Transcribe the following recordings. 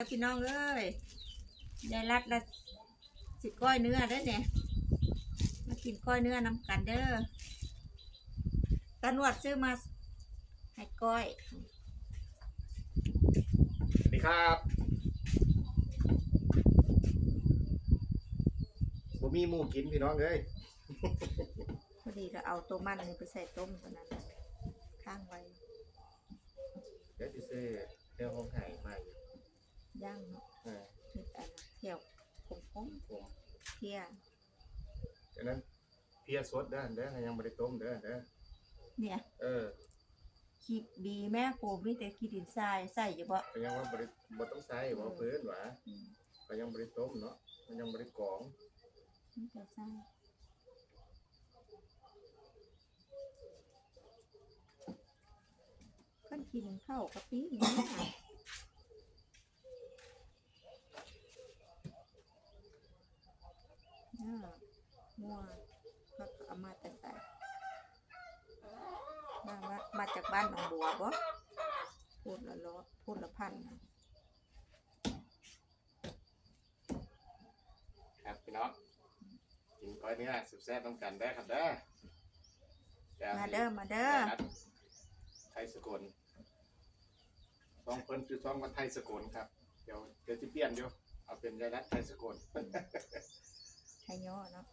พี่น้องเอ้ยยายรัดละสิก้อยเนื้อเด้อเนี่ย มากินก้อยเนื้อนำกันเด้อตาหนวดซื้อมาให้ก้อย สวัสดีครับบ่มีหมูกินพี่น้องเอ้ยพอดีเราเอาตัวมันนี่ไปใส่ต้มตอนนั้นน่ะข้างไว้ เดี๋ยวสิซื้อเรื่องของไห้มาอยู่ย่างเนาะ เออ นิดอันน่ะเที่ยวคงคง ผม ๆ เที่ยฉะนั้นเพียสดเด้อเด้อยังบ่ได้ต้มเด้อเด้อเนี่ยเออขีดบีแม่โปมีแต่ขีดดินทรายใส่อยู่บ่ก็ยังว่าบ่ได้บ่ต้องใส่บ่เพิ่นหว่าอืมก็ยังบ่ได้ต้มเนาะก็ยังบ่ได้กรองนี่แต่ใส่กันกินข้าวกะปินี่นะ อ่ามั่วก็เอามาแต่ใส่มามามาจาก บ้านหนองบัวบ่พูดละล้อพูดละพันนะครับพี่น้องกินก้อยเนื้อแซ่บๆต้องกันเด้อครับเด้อดี๋ยวมาเด้อมาเด้อนัดไทยสกลสองเพิ่นคือสองวันไทยสกลครับ เดี๋ยวเดี๋ยวสิเปลี่ยนอยู่เอาเป็นยายนัดไทยสกล ไทยย่อเนาะ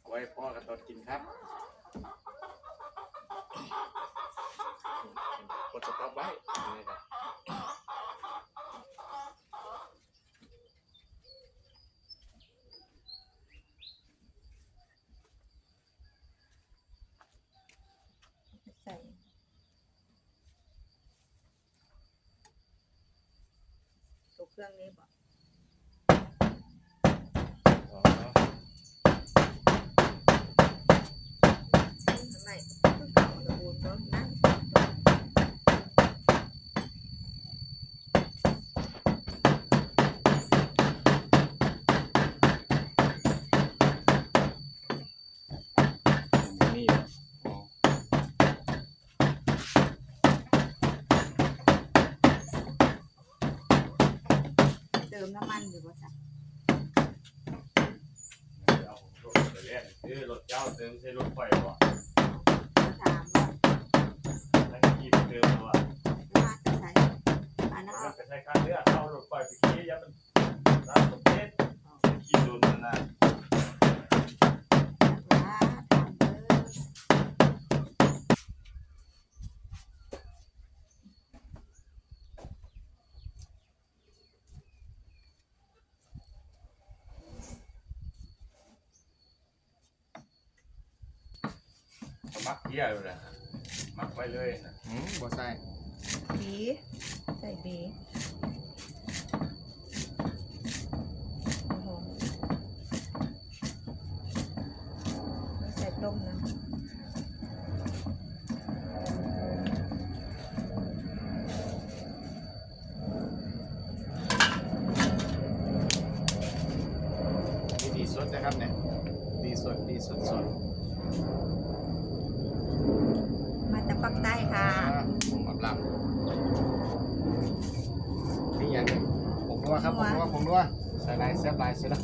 เอาไว้พ่อกับตอนกินครับก ดสต็อปไว้นี่ครับเอาไปใส่ ตัวเครื่องนี้บ่อ๋อ ทำไมเพิ่งเก่าระบูนบ่นั่น นี่อ๋อ เติมน้ำมันอยู่บ่จ้ะ เอารถไปเล่นคือรถเจ้าเติมใช้รถไฟวะ ถามว่า ทั้งกี่เติมวะ มาแต่ใส่อันนั้น ร เอา ถไปใช้ค่าเลือดเอารถไฟไปขี่ยับมันน้ำสมเด็จขี่โดนมันนะ ว่าถามเด้อ มัก เยี่ยเลยนะมักไว้เลยนะอืมบ่ใส่บีใส่บีโอ้โหไม่ใส่ต้มนะ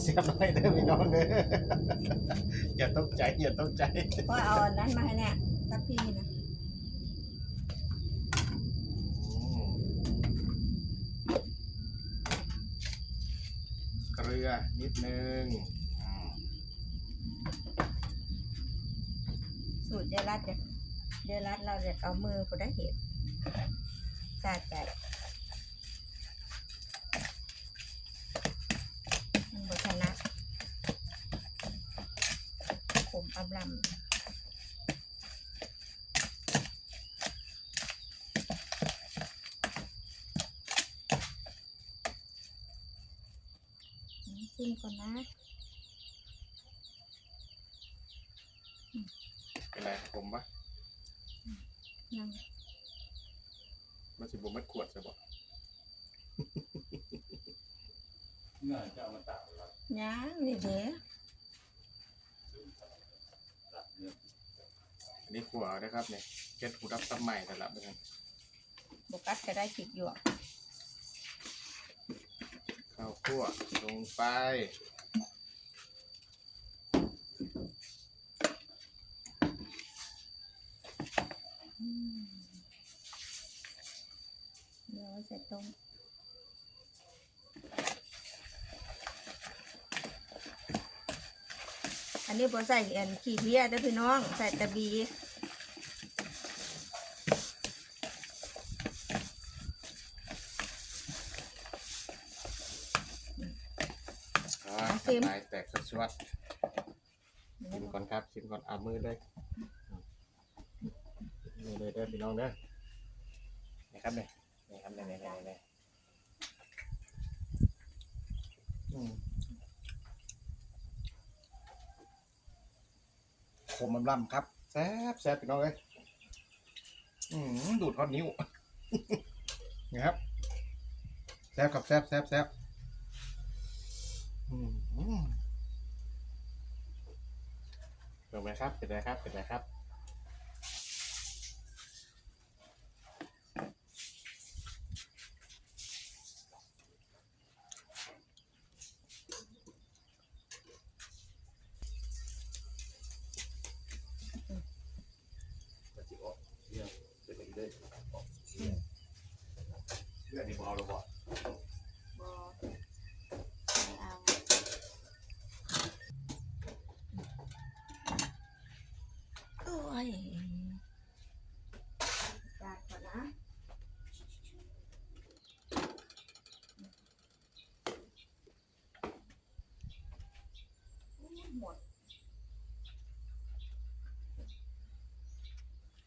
เสียบลายเสียบลายเด้อพี่น้องเด้ออย่าตกใจอย่าตกใจก็เอาอันนั้นมาให้เนี่ยทัพพี่นะอืมเกลือนิดนึงอืมสูตรเดรัดจะเดรัดเราจะเอามือก็ได้เห็นสาใจมันบชนะ ผมอำลำอืมชิมก่อนนะเป็นไรผมปะยังมันสิบมัดขวดใช่ปะเงื่อจะเอามาตักแล้วยังนี่เด้ ตักเนื้ออันนี้ขวดนะครับเนี่ยเก็ดหูดับซับใหม่แต่ละเพื่อนบกัดก็ได้ขิดหยวกข้าวคั่วลงไปเดี๋ยวใส่ต้ม อันนี้พอใส่อันขี้เพี้ยเด้อพี่น้อง ใส่ตะบีอ่าสไตล์แตกสวดชิมก่อนครับชิมก่อนอามือเลยมือเลยเด้อพี่น้องเด้อนี่ครับเนี่ยนี่ครับเนี่ยเนี่ยเนี่ยเนี่ยอื มมันล่ำครับแซ่บแซ่บพี่น้องเลยอืมดูดทอดนิ้วนี่ครับแซ่บครับแซ่บแซ่บแซ่บอืมถูกไหมครับเป็นไรครับเป็นไรครับ เรื่องนี้ผมเอาแล้วบ่ บอเอาโอ้ยจาดก่อนนะหมด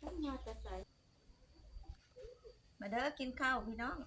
ต้องมาจะใส่มา เด้อกินข้าวพี่น้อง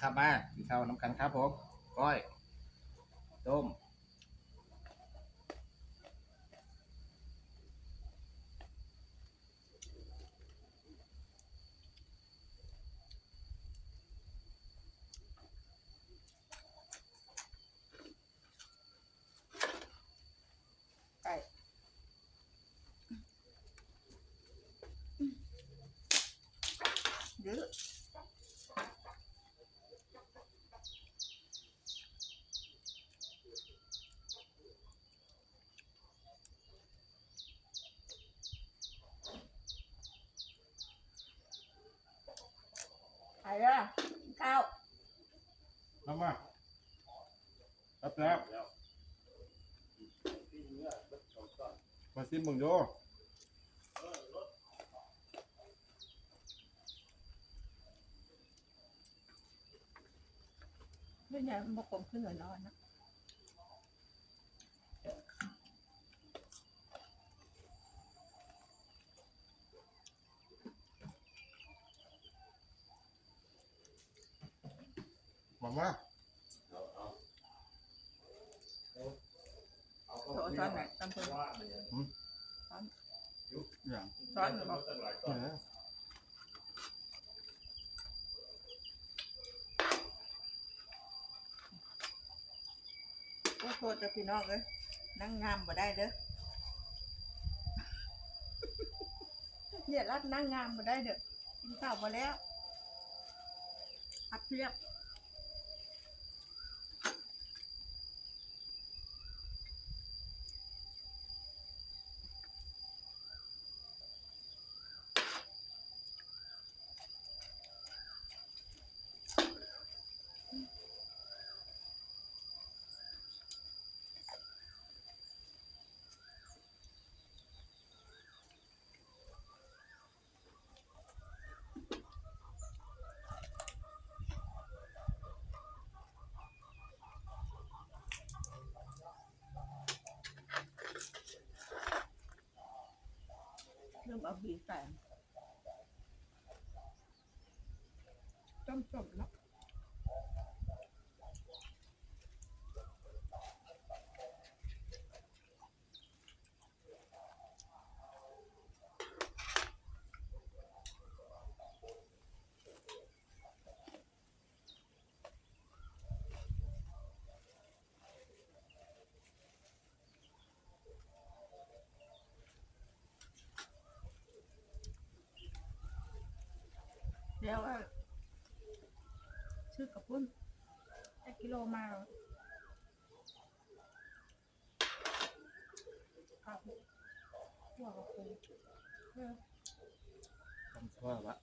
ครับมากินข้าวน้ำกันครับผมก้อยต้มไก่ดื้อ ไปเด้อกินข้าวน้ำมาครับแล้วแล้วที่เนื้อเบิดสองก้อนมาซิมมึงโยเออรถไม่ใช่มันบกลมขึ้นเหมือนนอนนะ มามา เอาเอา เอา โถซ้อนไหนซ้อนเพิ่ม ว่าเนี่ย อย่าง ซ้อนหรือเปล่า ตั้งหลายก้ เอ อน อ โอโทษเด้อพี่น้องเอ้ยนั่งงามบ่ได้เด้ออย่ารัดนั่งงามบ่ได้เด้อกินข้าวมาแล้วอัดเพียบ บีใส่ เดี๋ยวก็ชื่อกับปุ้นแต่กิโลมาครับตัวกับปุ้นเออ ทำชั่ววะ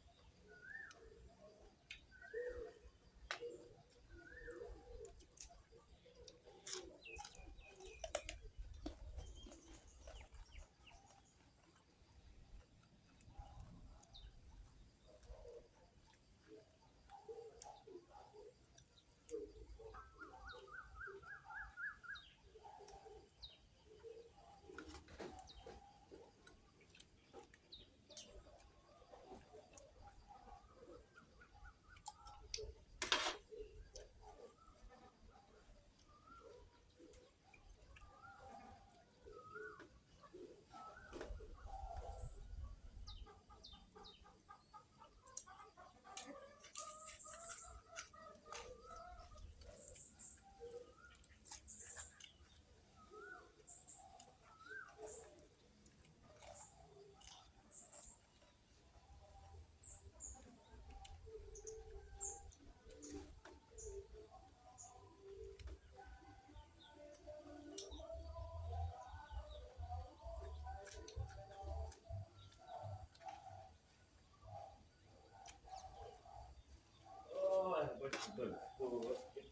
โอ้ยบ่ได้เบิ่งกู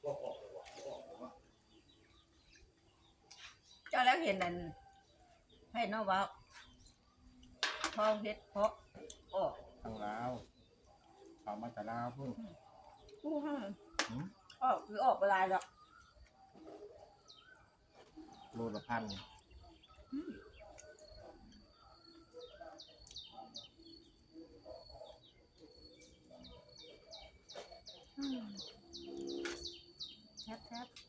บ่ออกเลยว่ะบ่ออกเลยว่ะ เจ้าแล้วเห็นนั่นให้น้องว่าทองเฮ็ดเพาะออกทางลาวเอามาจากลาวพุ่นผู้ห้าหืมออกคือออกเวลาดอกโลละพันแซ่บแซ่บ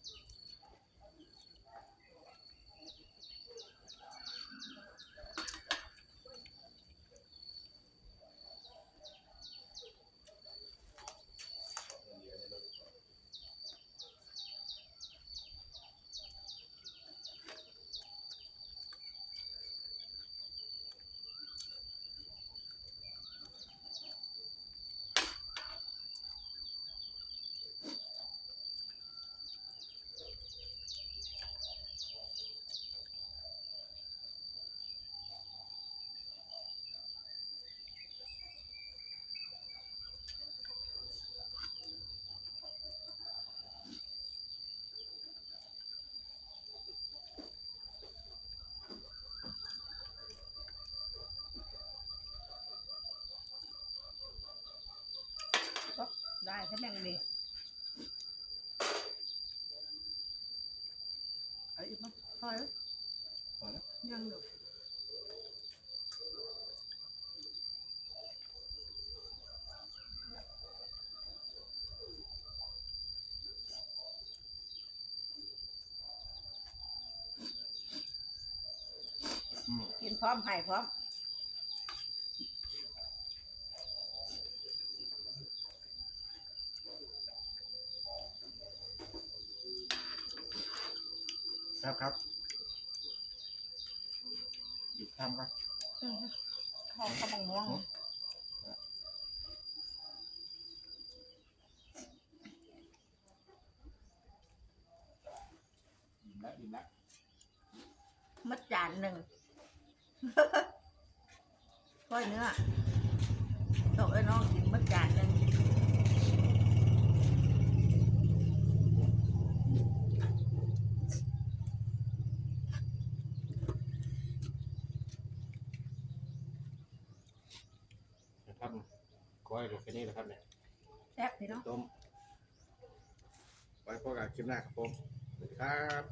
ได้ถ้าแบ่งดีเอาอีกมั้ยพอแล้วพอแล้วยังอยู่อืมกินพร้อมไผ่พร้อม ซ่บครับหยุดทำครับข้าวข้าวบังม่วงมแล้วอิ่มแล้วมัดจานหนึ่งก้อยเนื้อตกไอ้น้องกินมัดจานหนึ่ง นี้แหละครับเนี่ยแซ่บเนาะ ต้มไว้พบกับคลิปหน้าครับผมสวัสดีครับ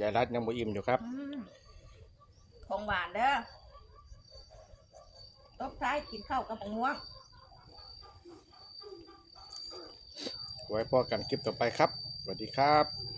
ยายรัดยังบมอิ่มอยู่ครับอของหวานเด้อตบท้ายกินข้าวกับมะม่ว ไว้พอกันคลิปต่อไปครับ สวัสดีครับ